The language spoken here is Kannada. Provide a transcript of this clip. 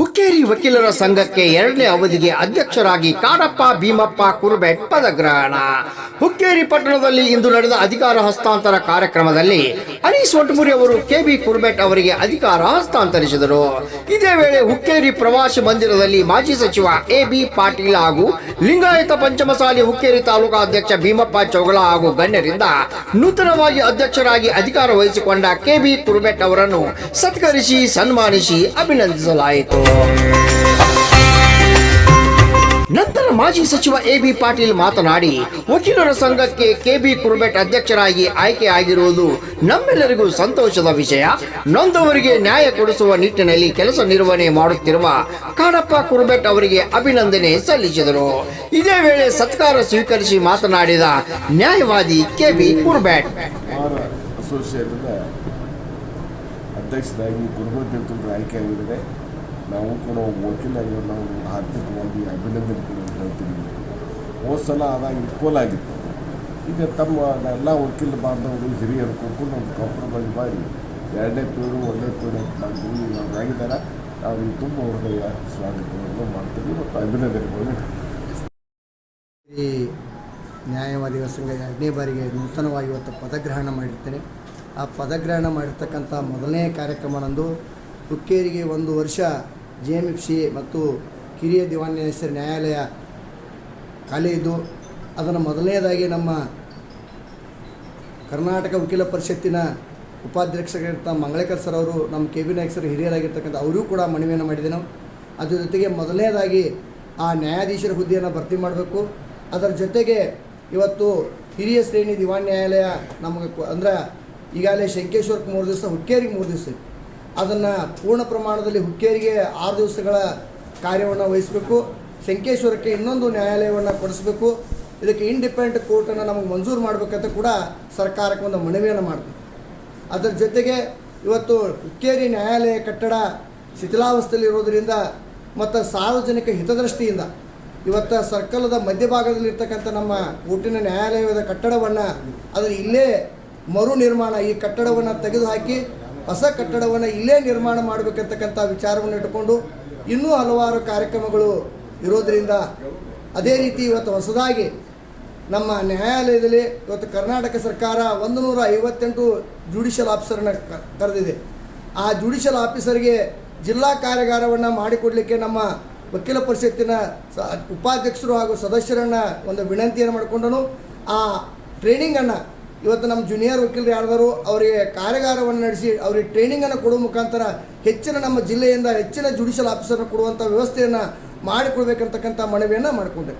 ಹುಕ್ಕೇರಿ ವಕೀಲರ ಸಂಘಕ್ಕೆ ಎರಡನೇ ಅವಧಿಗೆ ಅಧ್ಯಕ್ಷರಾಗಿ ಕಾಡಪ್ಪ ಭೀಮಪ್ಪ ಕುರುಬೆಟ್ ಪದಗ್ರಹಣ. ಹುಕ್ಕೇರಿ ಪಟ್ಟಣದಲ್ಲಿ ಇಂದು ನಡೆದ ಅಧಿಕಾರ ಹಸ್ತಾಂತರ ಕಾರ್ಯಕ್ರಮದಲ್ಲಿ ಅನೀಸ್ ಒಟ್ಮುರಿ ಅವರು ಕೆಬಿ ಕುರುಬೆಟ್ ಅವರಿಗೆ ಅಧಿಕಾರ ಹಸ್ತಾಂತರಿಸಿದರು. ಇದೇ ವೇಳೆ ಹುಕ್ಕೇರಿ ಪ್ರವಾಸಿ ಮಂದಿರದಲ್ಲಿ ಮಾಜಿ ಸಚಿವ ಎ ಬಿ ಪಾಟೀಲ್ ಹಾಗೂ ಲಿಂಗಾಯತ ಪಂಚಮಸಾಲಿ ಹುಕ್ಕೇರಿ ತಾಲೂಕಾ ಅಧ್ಯಕ್ಷ ಭೀಮಪ್ಪ ಚೌಗಳ ಹಾಗೂ ಗಣ್ಯರಿಂದ ನೂತನವಾಗಿ ಅಧ್ಯಕ್ಷರಾಗಿ ಅಧಿಕಾರ ವಹಿಸಿಕೊಂಡ ಕೆಬಿ ಕುರುಬೆಟ್ ಅವರನ್ನು ಸತ್ಕರಿಸಿ ಸನ್ಮಾನಿಸಿ ಅಭಿನಂದಿಸಲಾಯಿತು. ನಂತರ ಮಾಜಿ ಸಚಿವ ಎ ಬಿ ಪಾಟೀಲ್ ಮಾತನಾಡಿ, ವಕೀಲರ ಸಂಘಕ್ಕೆ ಕೆಬಿ ಕುರುಬೆಟ್ ಅಧ್ಯಕ್ಷರಾಗಿ ಆಯ್ಕೆಯಾಗಿರುವುದು ನಮ್ಮೆಲ್ಲರಿಗೂ ಸಂತೋಷದ ವಿಷಯ. ನೊಂದವರಿಗೆ ನ್ಯಾಯ ಕೊಡಿಸುವ ನಿಟ್ಟಿನಲ್ಲಿ ಕೆಲಸ ನಿರ್ವಹಣೆ ಮಾಡುತ್ತಿರುವ ಕಾಡಪ್ಪ ಕುರುಬೆಟ್ ಅವರಿಗೆ ಅಭಿನಂದನೆ ಸಲ್ಲಿಸಿದರು. ಇದೇ ವೇಳೆ ಸತ್ಕಾರ ಸ್ವೀಕರಿಸಿ ಮಾತನಾಡಿದ ನ್ಯಾಯವಾದಿ ಕೆಬಿ ಕುರುಬೆಟ್. ಅಧ್ಯಕ್ಷರಾಗಿ ನಾವು ಕೂಡ ವಕೀಲಾಗಿ ನಾವು ಆರ್ಥಿಕವಾಗಿ ಅಭಿನಂದನೆ ಕೂಡ ಹೇಳ್ತೀವಿ. ಹೋದ ಸಲ ಆದಾಗ ಈಕ್ವಲ್ ಆಗಿತ್ತು. ಈಗ ತಮ್ಮ ಎಲ್ಲ ವಕೀಲ ಬಾಂಧವರು, ಹಿರಿಯರು ಕೂತ್ಕೊಂಡು ಒಂದು ಕಾಂಪ್ರಮೈಸ್ ಮಾಡಿ ಎರಡನೇ ಪೀಳು ಒಂದೇ ಪೀಳು ಅಂತ ಮಾಡಿದ್ವಿ ನಾವು ಆಗಿದ್ದಾರೆ? ತುಂಬ ಹೃದಯ ಸ್ವಾಗತವನ್ನು ಮಾಡ್ತೀವಿ ಮತ್ತು ಅಭಿನಂದನೆಗಳನ್ನು ಈ ನ್ಯಾಯವಾದಿಗಳ ಸಂಘ ಎರಡನೇ ಬಾರಿಗೆ ನೂತನವಾಗಿ ಇವತ್ತು ಪದಗ್ರಹಣ ಮಾಡಿರ್ತೇನೆ. ಆ ಪದಗ್ರಹಣ ಮಾಡಿರ್ತಕ್ಕಂಥ ಮೊದಲನೇ ಕಾರ್ಯಕ್ರಮ ನಂದು ಹುಕ್ಕೇರಿಗೆ ಒಂದು ವರ್ಷ ಜೆ ಎಂ ಎಫ್ ಸಿ ಮತ್ತು ಕಿರಿಯ ದಿವಾನ್ ನ್ಯಾಯಾಧೀಶರ ನ್ಯಾಯಾಲಯ ಖಾಲಿ ಇದ್ದು ಅದನ್ನು ಮೊದಲನೇದಾಗಿ ನಮ್ಮ ಕರ್ನಾಟಕ ವಕೀಲ ಪರಿಷತ್ತಿನ ಉಪಾಧ್ಯಕ್ಷರಾಗಿರ್ತ ಮಂಗಳೇಕರ್ ಸರ್ ಅವರು ನಮ್ಮ ಕೆ ಬಿ ನಾಯಕ್ ಸರ್ ಹಿರಿಯರಾಗಿರ್ತಕ್ಕಂಥ ಅವರೂ ಕೂಡ ಮನವಿಯನ್ನು ಮಾಡಿದೆನು. ಅದ್ರ ಜೊತೆಗೆ ಮೊದಲನೇದಾಗಿ ಆ ನ್ಯಾಯಾಧೀಶರ ಹುದ್ದೆಯನ್ನು ಭರ್ತಿ ಮಾಡಬೇಕು. ಅದರ ಜೊತೆಗೆ ಇವತ್ತು ಹಿರಿಯ ಶ್ರೇಣಿ ದಿವಾನ್ ನ್ಯಾಯಾಲಯ ನಮಗೆ ಅಂದ್ರೆ ಈಗಾಗಲೇ ಶಂಕೇಶ್ವರಕ್ಕೆ ಮೂರು ದಿವಸ ಹುಕ್ಕೇರಿಗೆ ಮೂರು ದಿವಸ. ಅದನ್ನು ಪೂರ್ಣ ಪ್ರಮಾಣದಲ್ಲಿ ಹುಕ್ಕೇರಿಗೆ ಆರು ದಿವಸಗಳ ಕಾರ್ಯವನ್ನು ವಹಿಸಬೇಕು. ಶಂಕೇಶ್ವರಕ್ಕೆ ಇನ್ನೊಂದು ನ್ಯಾಯಾಲಯವನ್ನು ಕೊಡಿಸಬೇಕು. ಇದಕ್ಕೆ ಇಂಡಿಪೆಂಡೆಂಟ್ ಕೋರ್ಟನ್ನು ನಮಗೆ ಮಂಜೂರು ಮಾಡಬೇಕಂತ ಕೂಡ ಸರ್ಕಾರಕ್ಕೆ ಒಂದು ಮನವಿಯನ್ನು ಮಾಡ್ತೀವಿ. ಅದರ ಜೊತೆಗೆ ಇವತ್ತು ಹುಕ್ಕೇರಿ ನ್ಯಾಯಾಲಯ ಕಟ್ಟಡ ಶಿಥಿಲಾವಸ್ಥೆಯಲ್ಲಿರೋದ್ರಿಂದ ಮತ್ತು ಸಾರ್ವಜನಿಕ ಹಿತದೃಷ್ಟಿಯಿಂದ ಇವತ್ತು ಸರ್ಕಲದ ಮಧ್ಯಭಾಗದಲ್ಲಿರ್ತಕ್ಕಂಥ ನಮ್ಮ ಊಟಿನ ನ್ಯಾಯಾಲಯದ ಕಟ್ಟಡವನ್ನು ಅದರ ಇಲ್ಲೇ ಮರು ನಿರ್ಮಾಣ ಈ ಕಟ್ಟಡವನ್ನು ತೆಗೆದುಹಾಕಿ ಹೊಸ ಕಟ್ಟಡವನ್ನು ಇಲ್ಲೇ ನಿರ್ಮಾಣ ಮಾಡಬೇಕಂತಕ್ಕಂಥ ವಿಚಾರವನ್ನು ಇಟ್ಟುಕೊಂಡು ಇನ್ನೂ ಹಲವಾರು ಕಾರ್ಯಕ್ರಮಗಳು ಇರೋದರಿಂದ ಅದೇ ರೀತಿ ಇವತ್ತು ಹೊಸದಾಗಿ ನಮ್ಮ ನ್ಯಾಯಾಲಯದಲ್ಲಿ ಇವತ್ತು ಕರ್ನಾಟಕ ಸರ್ಕಾರ ಒಂದು ನೂರ ಐವತ್ತೆಂಟು ಜುಡಿಷಿಯಲ್ ಆಫೀಸರ್ನ ಕ- ಕರೆದಿದೆ. ಆ ಜುಡಿಷಿಯಲ್ ಆಫೀಸರ್ಗೆ ಜಿಲ್ಲಾ ಕಾರ್ಯಾಗಾರವನ್ನು ಮಾಡಿಕೊಡಲಿಕ್ಕೆ ನಮ್ಮ ವಕೀಲ ಪರಿಷತ್ತಿನ ಉಪಾಧ್ಯಕ್ಷರು ಹಾಗೂ ಸದಸ್ಯರನ್ನು ಒಂದು ವಿನಂತಿಯನ್ನು ಮಾಡಿಕೊಂಡನು. ಆ ಟ್ರೈನಿಂಗನ್ನು ಇವತ್ತು ನಮ್ಮ ಜೂನಿಯರ್ ವಕೀಲರು ಯಾರ್ದಾರು ಅವರಿಗೆ ಕಾರ್ಯಾಗಾರವನ್ನು ನಡೆಸಿ ಅವರಿಗೆ ಟ್ರೈನಿಂಗನ್ನು ಕೊಡುವ ಮುಖಾಂತರ ಹೆಚ್ಚಿನ ನಮ್ಮ ಜಿಲ್ಲೆಯಿಂದ ಹೆಚ್ಚಿನ ಜುಡಿಷಿಯಲ್ ಆಫೀಸರ್ನ ಕೊಡುವಂಥ ವ್ಯವಸ್ಥೆಯನ್ನು ಮಾಡಿಕೊಡ್ಬೇಕಂತಕ್ಕಂಥ ಮನವಿಯನ್ನು ಮಾಡಿಕೊಂಡೆ.